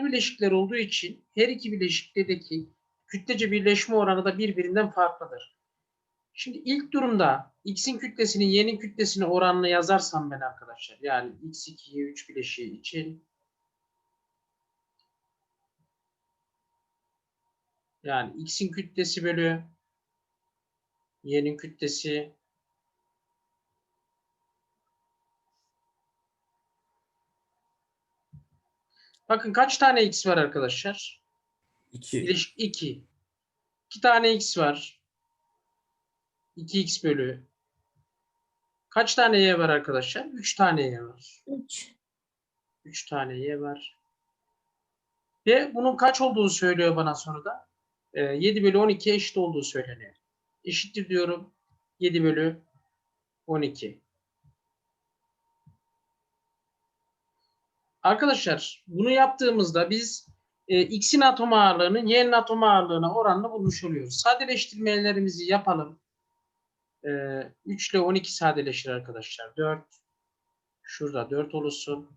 farklı bileşikler olduğu için her iki bileşikteki kütlece birleşme oranı da birbirinden farklıdır. Şimdi ilk durumda x'in kütlesinin y'nin kütlesine oranını yazarsam ben arkadaşlar yani x2 y3 bileşiği için yani x'in kütlesi bölü y'nin kütlesi Bakın kaç tane x var arkadaşlar? 2. Bileşik 2. 2 tane x var. 2x bölü. Kaç tane y var arkadaşlar? 3 tane y var. 3. 3 tane y var. Ve bunun kaç olduğu söylüyor bana soruda. Ee, 7 bölü 12 eşit olduğu söyleniyor. Eşittir diyorum. 7 bölü 12. Arkadaşlar bunu yaptığımızda biz e, x'in atom ağırlığının y'nin atom ağırlığına oranını bulmuş oluyoruz. Sadeleştirmelerimizi yapalım. E, 3 ile 12 sadeleşir arkadaşlar. 4. Şurada 4 olursun.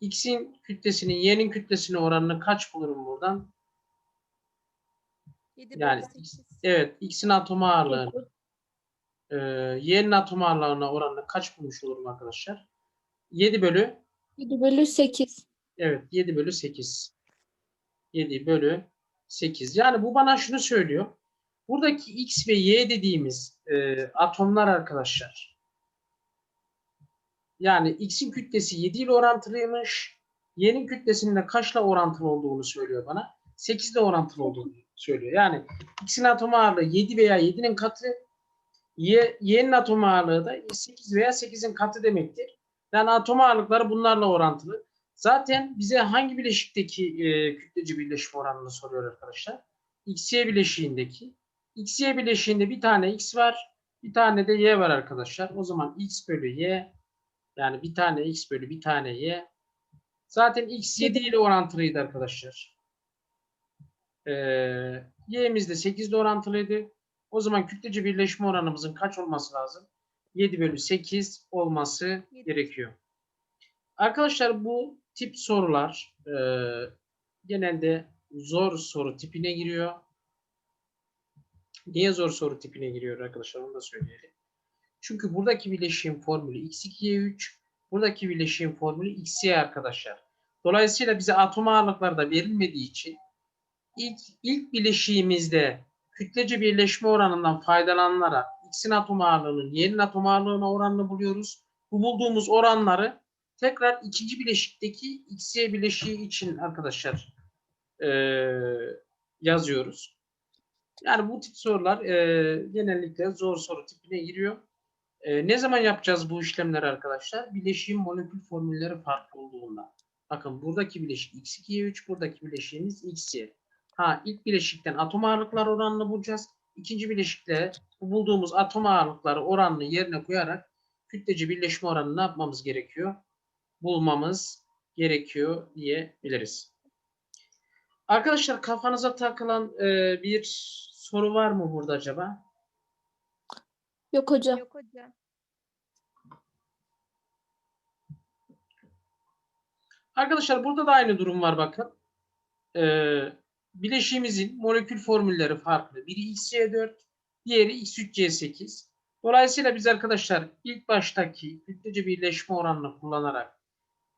X'in kütlesinin y'nin kütlesine oranını kaç bulurum buradan? 7 Yani Evet, x'in atom ağırlığını e, y'nin atom ağırlığına oranını kaç bulmuş olurum arkadaşlar? 7 bölü 7 bölü 8. Evet 7 bölü 8. 7 bölü 8. Yani bu bana şunu söylüyor. Buradaki X ve Y dediğimiz e, atomlar arkadaşlar. Yani X'in kütlesi 7 ile orantılıymış. Y'nin kütlesinin de kaçla orantılı olduğunu söylüyor bana. 8 ile orantılı olduğunu söylüyor. Yani X'in atom ağırlığı 7 veya 7'nin katı. Y, Y'nin atom ağırlığı da 8 veya 8'in katı demektir. Yani atom ağırlıkları bunlarla orantılı. Zaten bize hangi bileşikteki e, kütleci birleşme oranını soruyor arkadaşlar. XY bileşiğindeki. XY bileşiğinde bir tane X var. Bir tane de Y var arkadaşlar. O zaman X bölü Y yani bir tane X bölü bir tane Y. Zaten X 7 ile orantılıydı arkadaşlar. Ee, Y'miz de 8 ile orantılıydı. O zaman kütleci birleşme oranımızın kaç olması lazım? 7 bölü 8 olması gerekiyor. Arkadaşlar bu tip sorular e, genelde zor soru tipine giriyor. Niye zor soru tipine giriyor arkadaşlar onu da söyleyelim. Çünkü buradaki bileşiğin formülü x2y3, buradaki bileşiğin formülü xy arkadaşlar. Dolayısıyla bize atom ağırlıkları da verilmediği için ilk, ilk bileşiğimizde kütlece birleşme oranından faydalanarak x'in atom ağırlığının y'nin atom ağırlığına oranını buluyoruz. Bu bulduğumuz oranları tekrar ikinci bileşikteki xy bileşiği için arkadaşlar eee, yazıyoruz. Yani bu tip sorular eee, genellikle zor soru tipine giriyor. Eee, ne zaman yapacağız bu işlemleri arkadaşlar? Bileşiğin molekül formülleri farklı olduğunda. Bakın buradaki bileşik x2y3, buradaki bileşiğimiz xy. Ha ilk bileşikten atom ağırlıklar oranını bulacağız. İkinci bileşikte bu bulduğumuz atom ağırlıkları oranını yerine koyarak kütleci birleşme oranını ne yapmamız gerekiyor? Bulmamız gerekiyor diyebiliriz. Arkadaşlar kafanıza takılan e, bir soru var mı burada acaba? Yok hocam. Yok hocam. Arkadaşlar burada da aynı durum var bakın. Ee, bileşiğimizin molekül formülleri farklı. Biri XY4, diğeri X3C8. Dolayısıyla biz arkadaşlar ilk baştaki kütlece birleşme oranını kullanarak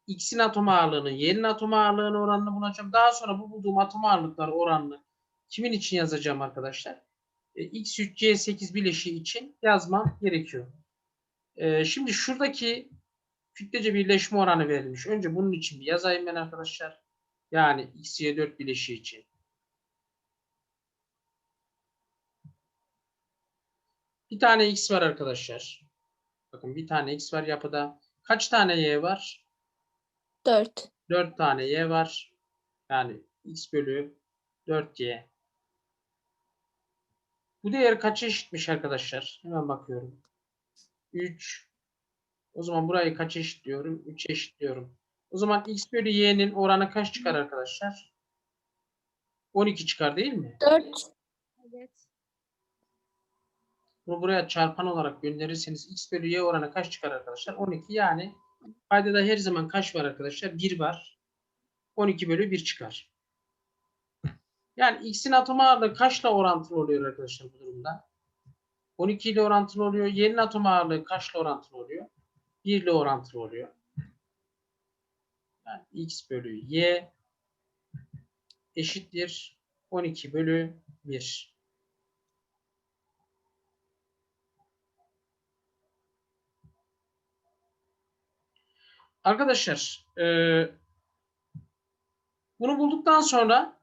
X'in atom ağırlığını, Y'nin atom ağırlığını oranını bulacağım. Daha sonra bu bulduğum atom ağırlıkları oranını kimin için yazacağım arkadaşlar? E, X3C8 bileşiği için yazmam gerekiyor. E, şimdi şuradaki kütlece birleşme oranı verilmiş. Önce bunun için bir yazayım ben arkadaşlar. Yani XY4 bileşiği için. Bir tane X var arkadaşlar. Bakın bir tane X var yapıda. Kaç tane Y var? 4. 4 tane Y var. Yani X bölü 4Y. Bu değer kaça eşitmiş arkadaşlar? Hemen bakıyorum. 3. O zaman burayı kaç eşitliyorum? 3 eşitliyorum. O zaman X bölü Y'nin oranı kaç çıkar arkadaşlar? 12 çıkar değil mi? 4. Bunu buraya çarpan olarak gönderirseniz X bölü Y oranı kaç çıkar arkadaşlar? 12 yani paydada her zaman kaç var arkadaşlar? 1 var. 12 bölü 1 çıkar. Yani x'in atom ağırlığı kaçla orantılı oluyor arkadaşlar bu durumda? 12 ile orantılı oluyor. Y'nin atom ağırlığı kaçla orantılı oluyor? 1 ile orantılı oluyor. Yani x bölü y eşittir 12 bölü 1. Arkadaşlar eee, bunu bulduktan sonra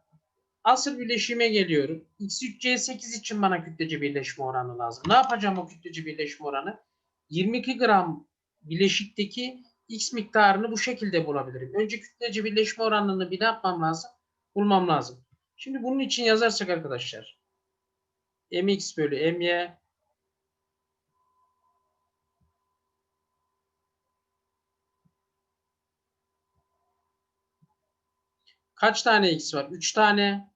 asıl birleşime geliyorum. X3C8 için bana kütlece birleşme oranı lazım. Ne yapacağım o kütlece birleşme oranı? 22 gram bileşikteki X miktarını bu şekilde bulabilirim. Önce kütlece birleşme oranını bir ne yapmam lazım? Bulmam lazım. Şimdi bunun için yazarsak arkadaşlar mx bölü my Kaç tane x var? 3 tane.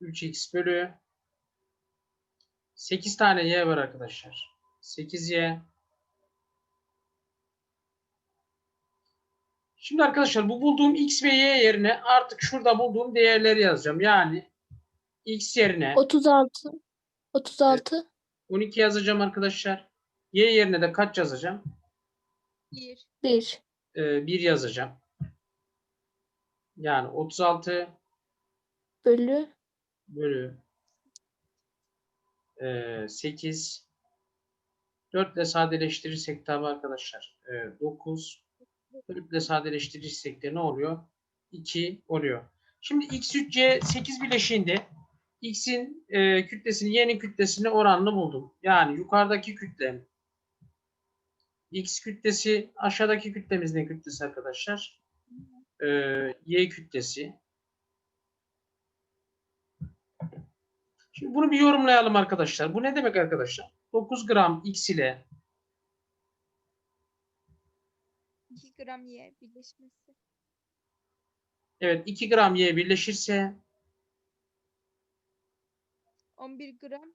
3x bölü 8 tane y var arkadaşlar. 8y. Şimdi arkadaşlar bu bulduğum x ve y yerine artık şurada bulduğum değerleri yazacağım. Yani x yerine 36. 36. 12 yazacağım arkadaşlar. Y yerine de kaç yazacağım? 1. 1. Ee, 1 yazacağım. Yani 36 Bölü bölü e, 8 4 ile sadeleştirirsek tabi arkadaşlar e, 9 4 ile sadeleştirirsek de ne oluyor? 2 oluyor. Şimdi x3c 8 bileşiğinde x'in e, kütlesini y'nin kütlesini oranını buldum. Yani yukarıdaki kütlem x kütlesi aşağıdaki kütlemiz ne kütlesi arkadaşlar? E, y kütlesi. Şimdi bunu bir yorumlayalım arkadaşlar. Bu ne demek arkadaşlar? 9 gram X ile 2 gram Y birleşmesi. evet 2 gram Y birleşirse 11 gram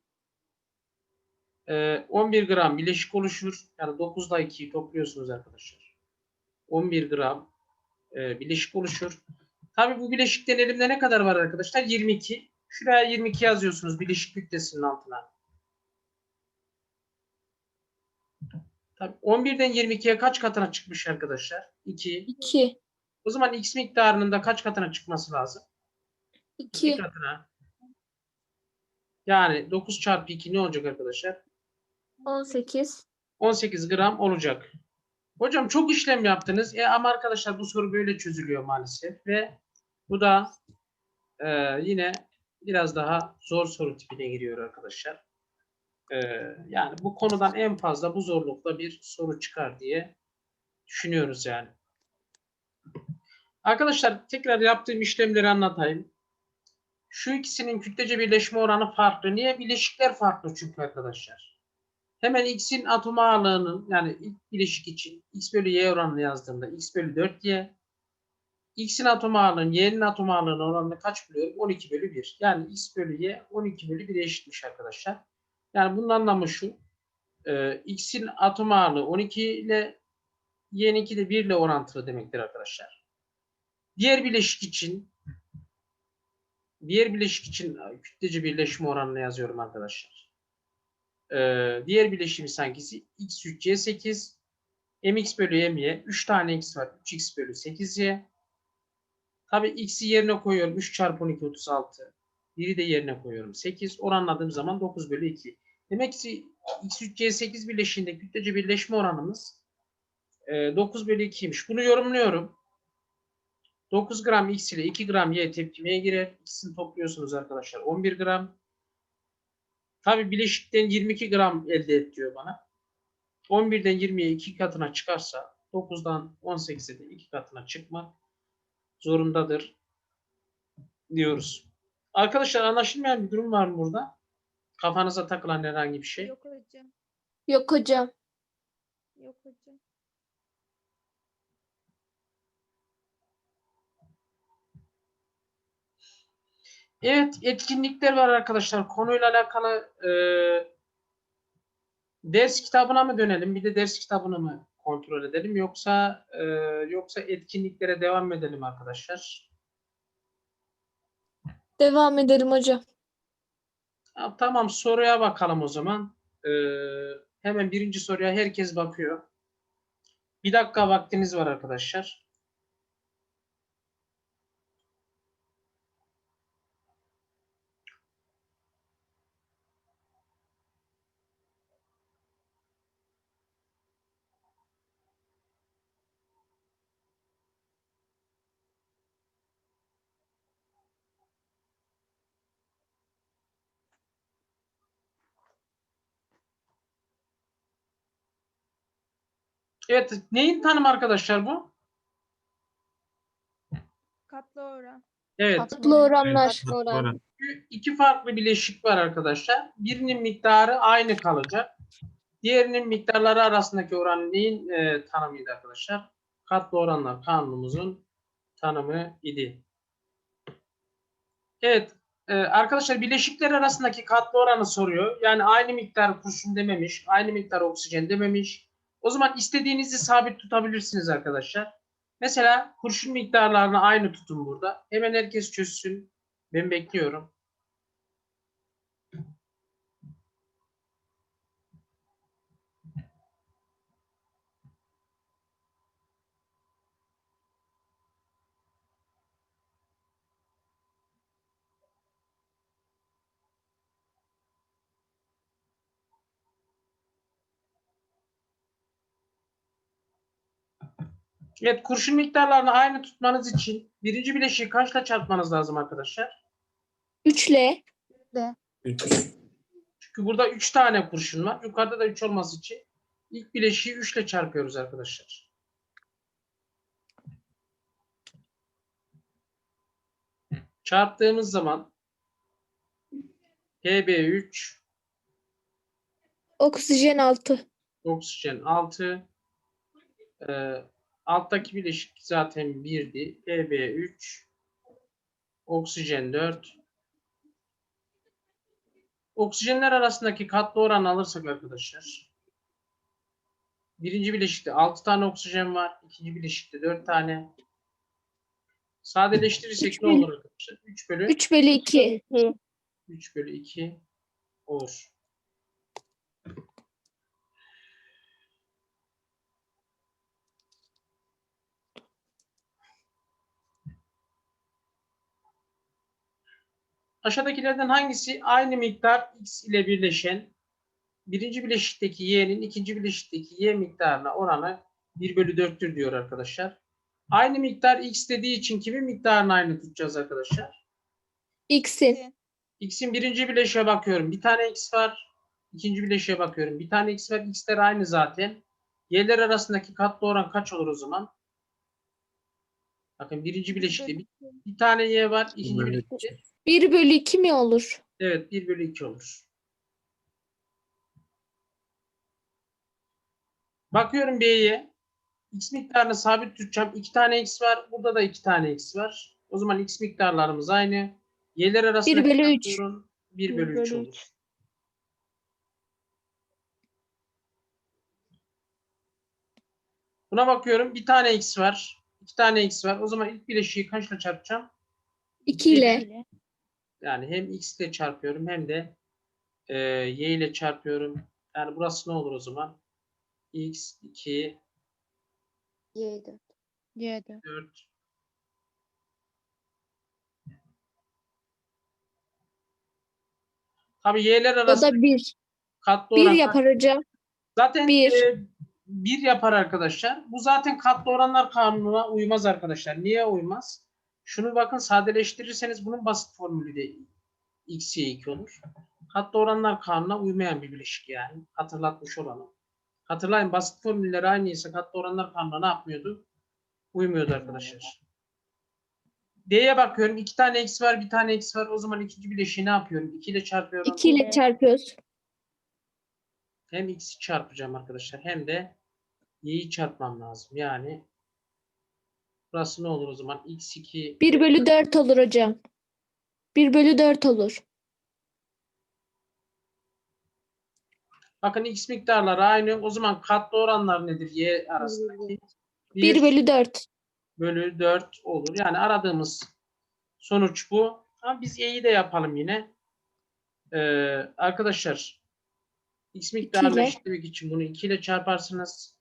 e, 11 gram bileşik oluşur. Yani 9 ile 2'yi topluyorsunuz arkadaşlar. 11 gram e, bileşik oluşur. Tabii bu bileşikten elimde ne kadar var arkadaşlar? 22. Şuraya 22 yazıyorsunuz bileşik kütlesinin altına. Tabii 11'den 22'ye kaç katına çıkmış arkadaşlar? 2. 2. O zaman x miktarının da kaç katına çıkması lazım? 2 2. katına. Yani 9 çarpı 2 ne olacak arkadaşlar? 18. 18 gram olacak. Hocam çok işlem yaptınız. E, ama arkadaşlar bu soru böyle çözülüyor maalesef. Ve bu da e, yine biraz daha zor soru tipine giriyor arkadaşlar. E, yani bu konudan en fazla bu zorlukta bir soru çıkar diye düşünüyoruz yani. Arkadaşlar tekrar yaptığım işlemleri anlatayım. Şu ikisinin kütlece birleşme oranı farklı. Niye? Bileşikler farklı çünkü arkadaşlar. Hemen x'in atom ağırlığının yani ilk bileşik için x bölü y oranını yazdığımda x bölü 4y x'in atom ağırlığının y'nin atom ağırlığının oranını kaç buluyorum? 12 bölü 1. Yani x bölü y 12 bölü 1'e eşitmiş arkadaşlar. Yani bunun anlamı şu. E, x'in atom ağırlığı 12 ile y'ninki de 1 ile orantılı demektir arkadaşlar. Diğer bileşik için diğer bileşik için kütlece birleşme oranını yazıyorum arkadaşlar. Ee, diğer bileşimiz hangisi? x3c8 mx bölü my 3 tane x var. 3x bölü 8y. Tabi x'i yerine koyuyorum. 3 çarpı 12 36. Biri de yerine koyuyorum. 8 oranladığım zaman 9 bölü 2. Demek ki x3c8 bileşiğinde kütlece birleşme oranımız e, 9 bölü 2'ymiş. Bunu yorumluyorum. 9 gram x ile 2 gram y tepkimeye girer. İkisini topluyorsunuz arkadaşlar. 11 gram. Tabi bileşikten 22 gram elde et diyor bana. 11'den 20'ye 2 katına çıkarsa 9'dan 18'e de 2 katına çıkma zorundadır diyoruz. Arkadaşlar anlaşılmayan bir durum var mı burada? Kafanıza takılan herhangi bir şey. yok hocam. Yok hocam. Yok hocam. Evet, etkinlikler var arkadaşlar. Konuyla alakalı e, ders kitabına mı dönelim? Bir de ders kitabını mı kontrol edelim yoksa e, yoksa etkinliklere devam edelim arkadaşlar. Devam edelim hocam. Ha, Tamam soruya bakalım o zaman. Ee, hemen birinci soruya herkes bakıyor. Bir dakika vaktiniz var arkadaşlar. Evet, neyin tanımı arkadaşlar bu? Katlı oran. Evet, Katlı oranlar. Oran. iki farklı bileşik var arkadaşlar. Birinin miktarı aynı kalacak. Diğerinin miktarları arasındaki oran neyin e, tanımıydı arkadaşlar? Katlı oranlar kanunumuzun tanımı idi. Evet, e, arkadaşlar bileşikler arasındaki katlı oranı soruyor. Yani aynı miktar kurşun dememiş, aynı miktar oksijen dememiş. O zaman istediğinizi sabit tutabilirsiniz arkadaşlar. Mesela kurşun miktarlarını aynı tutun burada. Hemen herkes çözsün. Ben bekliyorum. Evet, kurşun miktarlarını aynı tutmanız için birinci bileşiği kaçla çarpmanız lazım arkadaşlar? 3 ile Üç. Çünkü burada 3 tane kurşun var. Yukarıda da 3 olması için ilk bileşiği 3 ile çarpıyoruz arkadaşlar. Çarptığımız zaman Pb3 oksijen 6. oksijen 6 e, alttaki bileşik zaten 1'di. Pb3 oksijen 4 Oksijenler arasındaki katlı oranı alırsak arkadaşlar birinci bileşikte 6 tane oksijen var. ikinci bileşikte 4 tane. Sadeleştirirsek Üç ne bölü- olur arkadaşlar? 3 bölü 3 bölü 2. 3 bölü 2 olur. Aşağıdakilerden hangisi aynı miktar x ile birleşen birinci bileşikteki y'nin ikinci bileşikteki y miktarına oranı 1 bölü 4'tür diyor arkadaşlar. Aynı miktar x dediği için kimin miktarını aynı tutacağız arkadaşlar? X'in. X'in birinci bileşiğe bakıyorum. Bir tane X var. İkinci bileşiğe bakıyorum. Bir tane X var. X'ler aynı zaten. Y'ler arasındaki katlı oran kaç olur o zaman? Bakın birinci bileşikte bir, bir tane Y var. İkinci bileşikte. 1 bölü 2 mi olur? Evet 1 bölü 2 olur. Bakıyorum B'ye. X miktarını sabit tutacağım. 2 tane X var. Burada da 2 tane X var. O zaman X miktarlarımız aynı. Y'ler arasındaki bölü katlı üç. oran 1 Bir bölü 3 bölü olur. Buna bakıyorum. Bir tane X var. iki tane X var. O zaman ilk bileşiği kaçla çarpacağım? 2 ile. Yani hem X ile çarpıyorum hem de e, Y ile çarpıyorum. Yani burası ne olur o zaman? X 2 7. 7. 4 Tabii Y'ler O arasında da 1. katlı 1 oran yapar hocam. Zaten Bir. e, bir yapar arkadaşlar. Bu zaten katlı oranlar kanununa uymaz arkadaşlar. Niye uymaz? Şunu bakın sadeleştirirseniz bunun basit formülü de x'ye 2 olur. Katlı oranlar kanununa uymayan bir bileşik yani. Hatırlatmış olalım. Hatırlayın basit formüller aynıysa katlı oranlar kanununa ne yapmıyordu? Uymuyordu arkadaşlar. D'ye bakıyorum. iki tane x var, bir tane x var. O zaman ikinci bileşiği ne yapıyorum? 2 ile çarpıyorum. 2 ile çarpıyoruz. Hem x'i çarpacağım arkadaşlar hem de y'yi çarpmam lazım. Yani burası ne olur o zaman? x2 1 bölü 4 olur hocam. 1 bölü 4 olur. Bakın x miktarları aynı. O zaman katlı oranlar nedir y arasındaki? 1 bölü 4. bölü 4 olur. Yani aradığımız sonuç bu. Ama biz y'yi de yapalım yine. Ee, arkadaşlar x miktarını eşitlemek için bunu 2 ile çarparsınız.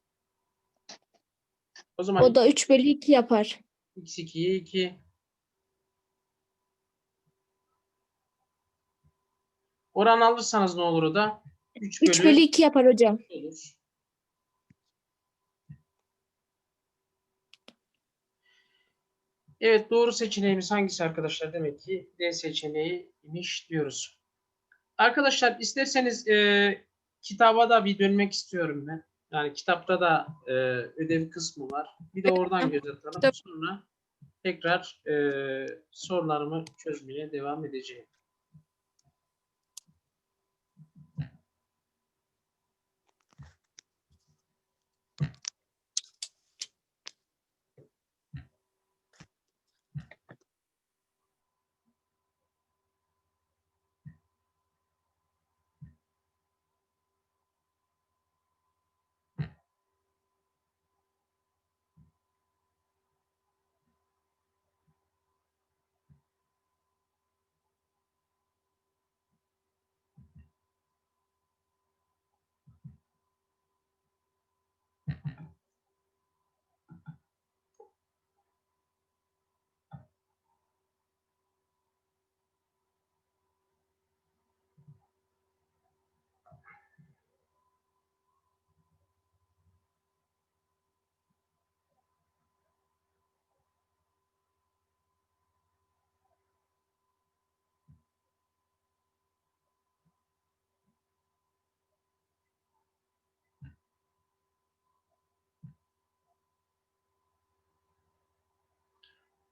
O zaman O da 3 bölü 2 yapar. x2'ye 2. Oran alırsanız ne olur o da? 3 3 bölü 2 yapar hocam. olur. Evet doğru seçeneğimiz hangisi arkadaşlar? Demek ki D seçeneği imiş diyoruz. Arkadaşlar isterseniz e, kitaba da bir dönmek istiyorum ben. Yani kitapta da e, ödev kısmı var. Bir de oradan göz atalım. Sonra tekrar e, sorularımı çözmeye devam edeceğim.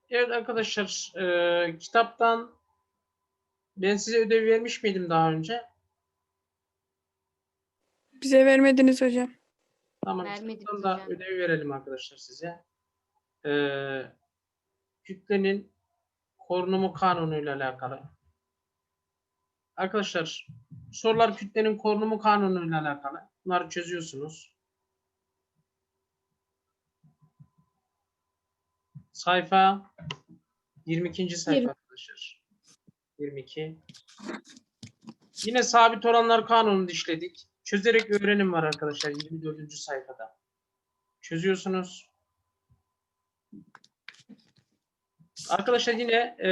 Evet arkadaşlar e, kitaptan ben size ödev vermiş miydim daha önce? Bize vermediniz hocam. Tamam. Vermedik kitaptan da hocam. ödev verelim arkadaşlar size. Ee, kütlenin korunumu kanunuyla alakalı. Arkadaşlar sorular kütlenin korunumu kanunuyla alakalı. Bunları çözüyorsunuz. Sayfa 22. sayfa Yirmi. arkadaşlar. 22. Yine sabit oranlar kanununu işledik. Çözerek öğrenim var arkadaşlar 24. sayfada. Çözüyorsunuz. Arkadaşlar yine e,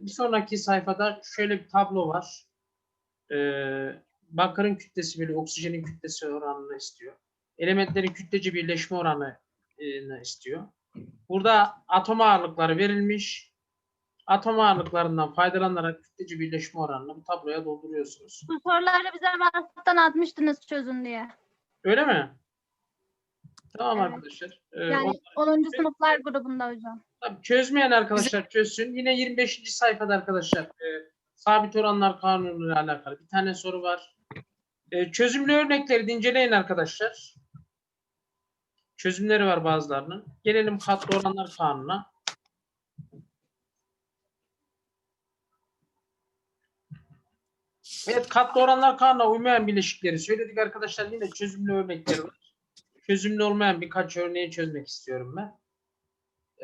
bir sonraki sayfada şöyle bir tablo var. E, bakırın kütlesi bölü oksijenin kütlesi oranını istiyor. Elementlerin kütlece birleşme oranı e, istiyor. Burada atom ağırlıkları verilmiş. Atom ağırlıklarından faydalanarak kütlece birleşme oranını bu tabloya dolduruyorsunuz. Bu soruları bize WhatsApp'tan atmıştınız çözün diye. Öyle mi? Tamam Evet. arkadaşlar. Ee, Yani o- 10. sınıflar grubunda hocam. tabii çözmeyen arkadaşlar çözsün. Yine 25. sayfada arkadaşlar e, sabit oranlar kanunu ile alakalı bir tane soru var. E, çözümlü örnekleri de inceleyin arkadaşlar. Çözümleri var bazılarının. Gelelim katlı oranlar kanununa. Evet katlı oranlar kanuna uymayan bileşikleri söyledik arkadaşlar. Yine çözümlü örnekleri var. Çözümlü olmayan birkaç örneği çözmek istiyorum ben.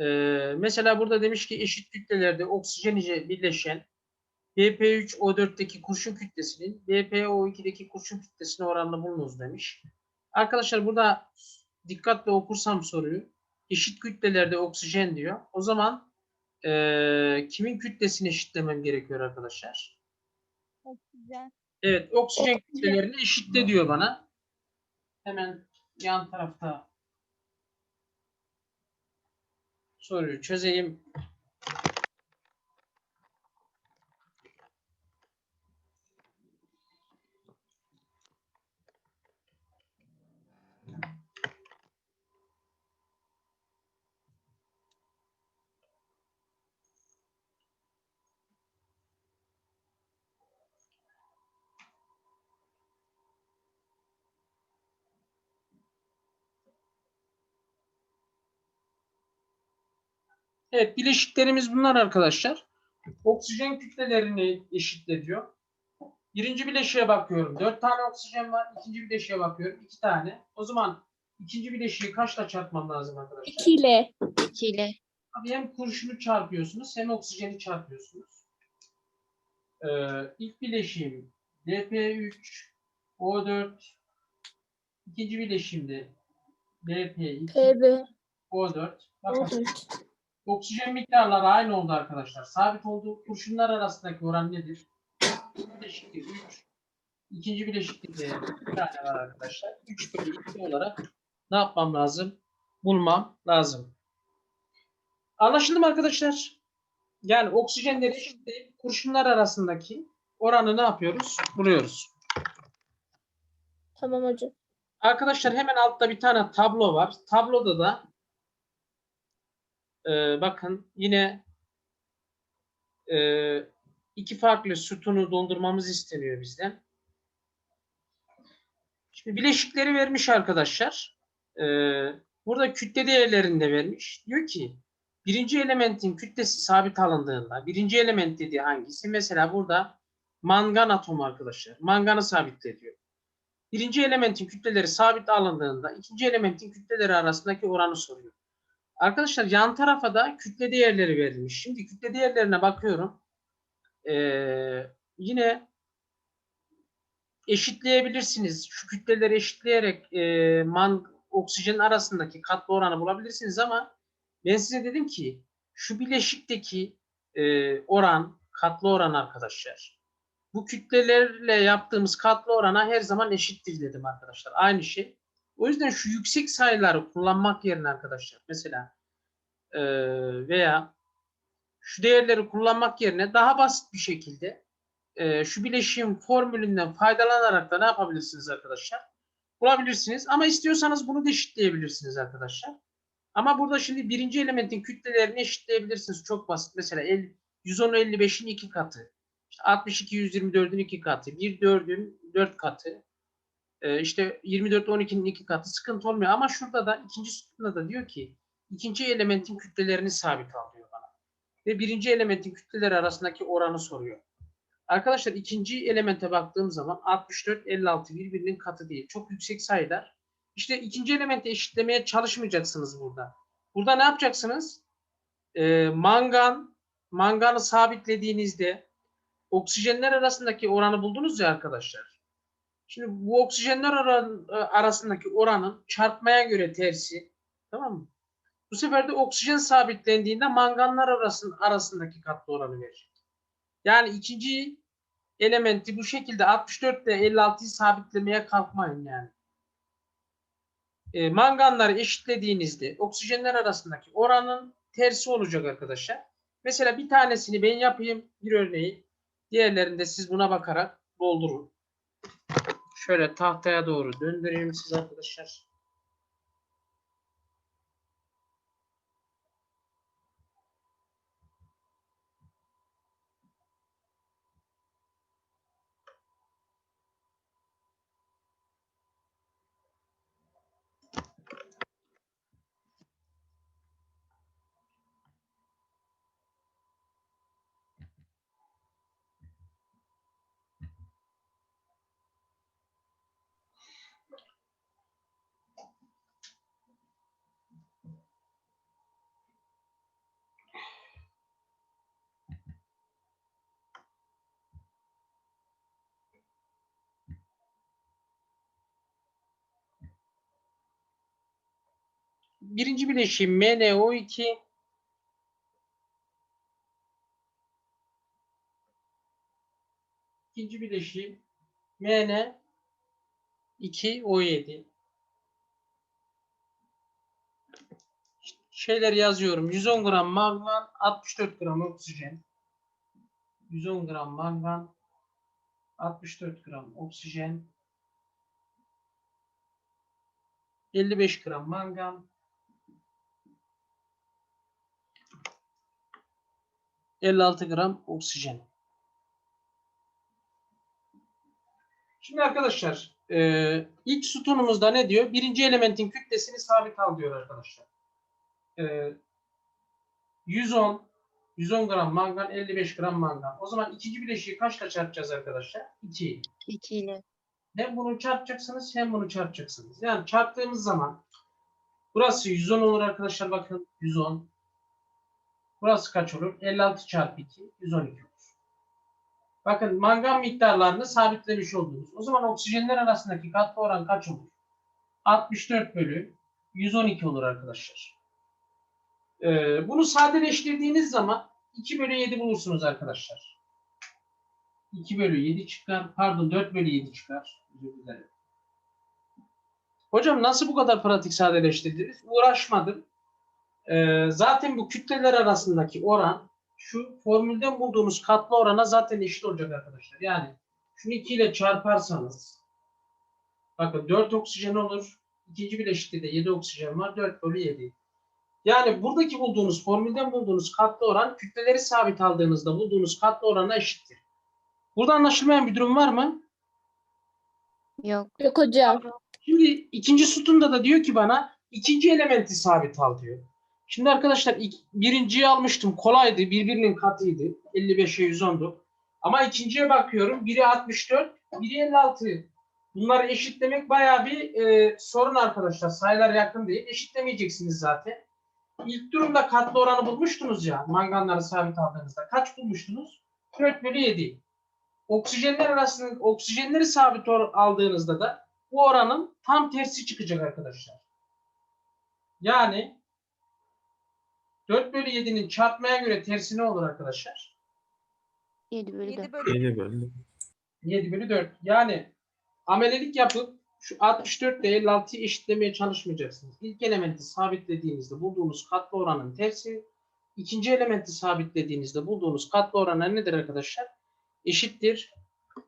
Ee, mesela burada demiş ki eşit kütlelerde oksijen ile birleşen BP3O4'teki kurşun kütlesinin BPO2'deki kurşun kütlesine oranla bulunuz demiş. Arkadaşlar burada dikkatle okursam soruyu eşit kütlelerde oksijen diyor. O zaman eee, kimin kütlesini eşitlemem gerekiyor arkadaşlar? Oksijen. Evet, oksijen kütlelerini eşitle diyor bana. Hemen yan tarafta soruyu çözeyim. Evet, bileşiklerimiz bunlar arkadaşlar. Oksijen kütlelerini eşitle diyor. Birinci bileşiğe bakıyorum. Dört tane oksijen var. İkinci bileşiğe bakıyorum. iki tane. O zaman ikinci bileşiği kaçla çarpmam lazım arkadaşlar? 2 ile 2 ile. Abi hem kurşunu çarpıyorsunuz hem oksijeni çarpıyorsunuz. Ee, ilk bileşiğim DP3 O4 ikinci bileşiğimde DP2 PB O4 Bakın O4. Oksijen miktarları aynı oldu arkadaşlar. Sabit oldu. Kurşunlar arasındaki oran nedir? İlk bileşikte 3 ikinci bileşikte bir tane var arkadaşlar. 3 bölü 2 olarak ne yapmam lazım? Bulmam lazım. Anlaşıldı mı arkadaşlar? Yani oksijenleri eşitleyip kurşunlar arasındaki oranı ne yapıyoruz? Buluyoruz. Tamam hocam. Arkadaşlar hemen altta bir tane tablo var. Tabloda da e, bakın yine e, iki farklı sütunu doldurmamız isteniyor bizden. Şimdi bileşikleri vermiş arkadaşlar. E, burada kütle değerlerini de vermiş. Diyor ki birinci elementin kütlesi sabit alındığında birinci element dediği hangisi? Mesela burada mangan atomu arkadaşlar. Manganı sabitle diyor. Birinci elementin kütleleri sabit alındığında ikinci elementin kütleleri arasındaki oranı soruyor. Arkadaşlar yan tarafa da kütle değerleri verilmiş. Şimdi kütle değerlerine bakıyorum. Ee, yine eşitleyebilirsiniz. Şu kütleleri eşitleyerek e, man, oksijenin arasındaki katlı oranı bulabilirsiniz ama ben size dedim ki şu bileşikteki e, oran katlı oran arkadaşlar bu kütlelerle yaptığımız katlı orana her zaman eşittir dedim arkadaşlar. Aynı şey. O yüzden şu yüksek sayıları kullanmak yerine arkadaşlar mesela eee, veya şu değerleri kullanmak yerine daha basit bir şekilde eee, şu bileşim formülünden faydalanarak da ne yapabilirsiniz arkadaşlar? Bulabilirsiniz. Ama istiyorsanız bunu da eşitleyebilirsiniz arkadaşlar. Ama burada şimdi birinci elementin kütlelerini eşitleyebilirsiniz. Çok basit. Mesela el- 110 55'in iki katı. İşte 62 124'ün iki katı, 1 4'ün 4 katı, e, işte 24 12'nin iki katı sıkıntı olmuyor. Ama şurada da ikinci sütunda da diyor ki ikinci elementin kütlelerini sabit al diyor bana. Ve birinci elementin kütleleri arasındaki oranı soruyor. Arkadaşlar ikinci elemente baktığım zaman 64 56 birbirinin katı değil. Çok yüksek sayılar. İşte ikinci elementi eşitlemeye çalışmayacaksınız burada. Burada ne yapacaksınız? E, mangan, manganı sabitlediğinizde oksijenler arasındaki oranı buldunuz ya arkadaşlar. Şimdi bu oksijenler e, arasındaki oranın çarpmaya göre tersi tamam mı? Bu sefer de oksijen sabitlendiğinde manganlar arasın, arasındaki katlı oranı verecek. Yani ikinci elementi bu şekilde 64 ile 56'yı sabitlemeye kalkmayın yani. E, manganları eşitlediğinizde oksijenler arasındaki oranın tersi olacak arkadaşlar. Mesela bir tanesini ben yapayım bir örneği. Diğerlerinde siz buna bakarak doldurun. Şöyle tahtaya doğru döndüreyim siz arkadaşlar. Birinci bileşim MnO2 İkinci bileşim Mn2O7 şeyler yazıyorum. 110 gram mangan, 64 gram oksijen. 110 gram mangan, 64 gram oksijen. 55 gram mangan. 56 gram oksijen. Şimdi arkadaşlar e, ilk sütunumuzda ne diyor? Birinci elementin kütlesini sabit al diyor arkadaşlar. E, 110 110 gram mangan, 55 gram mangan. O zaman ikinci bileşiği kaçla çarpacağız arkadaşlar? 2 2 ile. Hem bunu çarpacaksınız hem bunu çarpacaksınız. Yani çarptığımız zaman burası 110 olur arkadaşlar bakın 110. Burası kaç olur? 56 çarpı 2 112 olur. Bakın mangan miktarlarını sabitlemiş oldunuz. O zaman oksijenler arasındaki katlı oran kaç olur? 64 bölü 112 olur arkadaşlar. Ee, bunu sadeleştirdiğiniz zaman 2 bölü 7 bulursunuz arkadaşlar. 2 bölü 7 çıkar. Pardon 4 bölü 7 çıkar. Hocam nasıl bu kadar pratik sadeleştirdiniz? Uğraşmadım. Ee, zaten bu kütleler arasındaki oran şu formülden bulduğumuz katlı orana zaten eşit olacak arkadaşlar. Yani şunu 2 ile çarparsanız bakın 4 oksijen olur. İkinci bileşikte de 7 oksijen var. 4 bölü 7. Yani buradaki bulduğunuz formülden bulduğunuz katlı oran kütleleri sabit aldığınızda bulduğunuz katlı orana eşittir. Burada anlaşılmayan bir durum var mı? Yok. Yok hocam. Şimdi ikinci sütunda da diyor ki bana ikinci elementi sabit al diyor. Şimdi arkadaşlar ik- birinciyi almıştım kolaydı birbirinin katıydı 55'e 110'du. Ama ikinciye bakıyorum biri 64 biri 56. Bunları eşitlemek bayağı bir e, sorun arkadaşlar sayılar yakın değil eşitlemeyeceksiniz zaten. İlk durumda katlı oranı bulmuştunuz ya manganları sabit aldığınızda kaç bulmuştunuz? 4 bölü 7. Oksijenler arasında oksijenleri sabit aldığınızda da bu oranın tam tersi çıkacak arkadaşlar. Yani 4 bölü 7'nin çarpmaya göre tersi ne olur arkadaşlar? 7 bölü 4. 7 bölü 7 bölü. 7 bölü 4. Yani amelelik yapıp şu 64 ile 56'yı eşitlemeye çalışmayacaksınız. İlk elementi sabitlediğinizde bulduğunuz katlı oranın tersi. ikinci elementi sabitlediğinizde bulduğunuz katlı oranlar nedir arkadaşlar? Eşittir.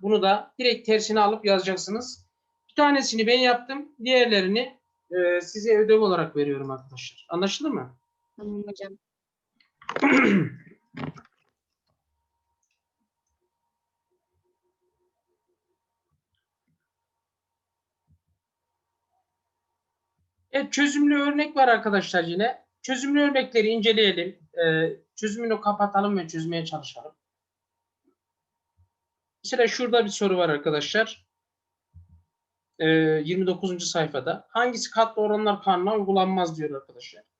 Bunu da direkt tersine alıp yazacaksınız. Bir tanesini ben yaptım. Diğerlerini e, size ödev olarak veriyorum arkadaşlar. Anlaşıldı mı? Tamam hocam. Evet çözümlü örnek var arkadaşlar yine. Çözümlü örnekleri inceleyelim. Ee, çözümünü kapatalım ve çözmeye çalışalım. Mesela şurada bir soru var arkadaşlar. Ee, 29. sayfada. Hangisi katlı oranlar kanununa uygulanmaz diyor arkadaşlar.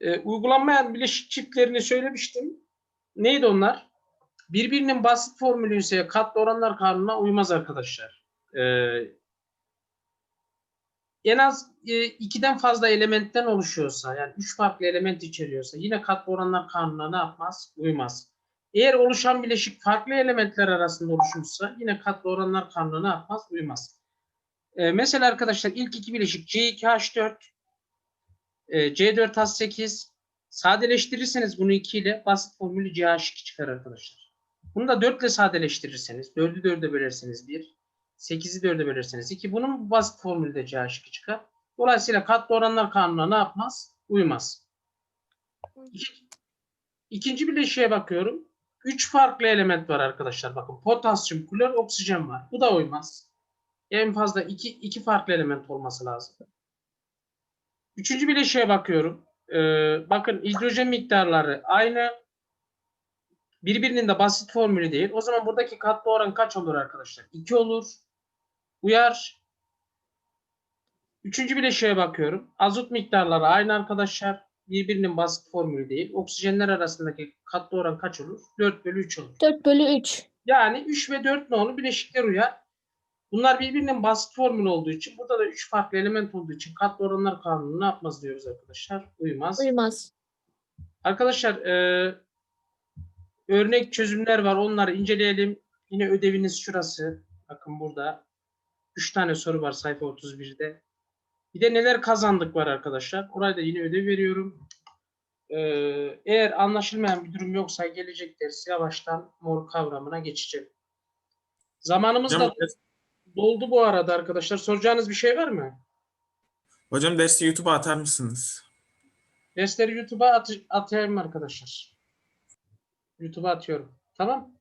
Ee, uygulanmayan bileşik çiftlerini söylemiştim. Neydi onlar? Birbirinin basit formülü ise katlı oranlar kanununa uymaz arkadaşlar. Ee, en az e, ikiden fazla elementten oluşuyorsa yani üç farklı element içeriyorsa yine katlı oranlar kanununa ne yapmaz? Uymaz. Eğer oluşan bileşik farklı elementler arasında oluşmuşsa yine katlı oranlar kanununa ne yapmaz? Uymaz. E, mesela arkadaşlar ilk iki bileşik C2H4 e, C4H8 sadeleştirirseniz bunu 2 ile basit formülü CH2 çıkar arkadaşlar. Bunu da 4 ile sadeleştirirseniz 4'ü 4'e bölerseniz 1 8'i 4'e bölerseniz 2. Bunun basit formülde CH2 çıkar. Dolayısıyla katlı oranlar kanununa ne yapmaz? Uymaz. İki- İkinci bileşiğe bakıyorum. 3 farklı element var arkadaşlar. Bakın potasyum, klor, oksijen var. Bu da uymaz. En fazla 2 iki farklı element olması lazım. Üçüncü bileşiğe bakıyorum. Ee, bakın hidrojen miktarları aynı. Birbirinin de basit formülü değil. O zaman buradaki katlı oran kaç olur arkadaşlar? 2 olur. Uyar. Üçüncü bileşiğe bakıyorum. Azot miktarları aynı arkadaşlar. Birbirinin basit formülü değil. Oksijenler arasındaki katlı oran kaç olur? 4 bölü 3 olur. 4 bölü 3. Yani 3 ve 4 ne olur? Bileşikler uyar. Bunlar birbirinin basit formülü olduğu için burada da 3 farklı element olduğu için katlı oranlar kanunu ne yapmaz diyoruz arkadaşlar? Uymaz. Uymaz. Arkadaşlar e, örnek çözümler var. Onları inceleyelim. Yine ödeviniz şurası. Bakın burada. 3 tane soru var sayfa 31'de. Bir de neler kazandık var arkadaşlar. Oraya da yine ödev veriyorum. E, eğer anlaşılmayan bir durum yoksa gelecek ders yavaştan mor kavramına geçeceğim. Zamanımız da doldu bu arada arkadaşlar. Soracağınız bir şey var mı? hocam dersi YouTube'a atar mısınız? Dersleri YouTube'a at atayım arkadaşlar. YouTube'a atıyorum. Tamam.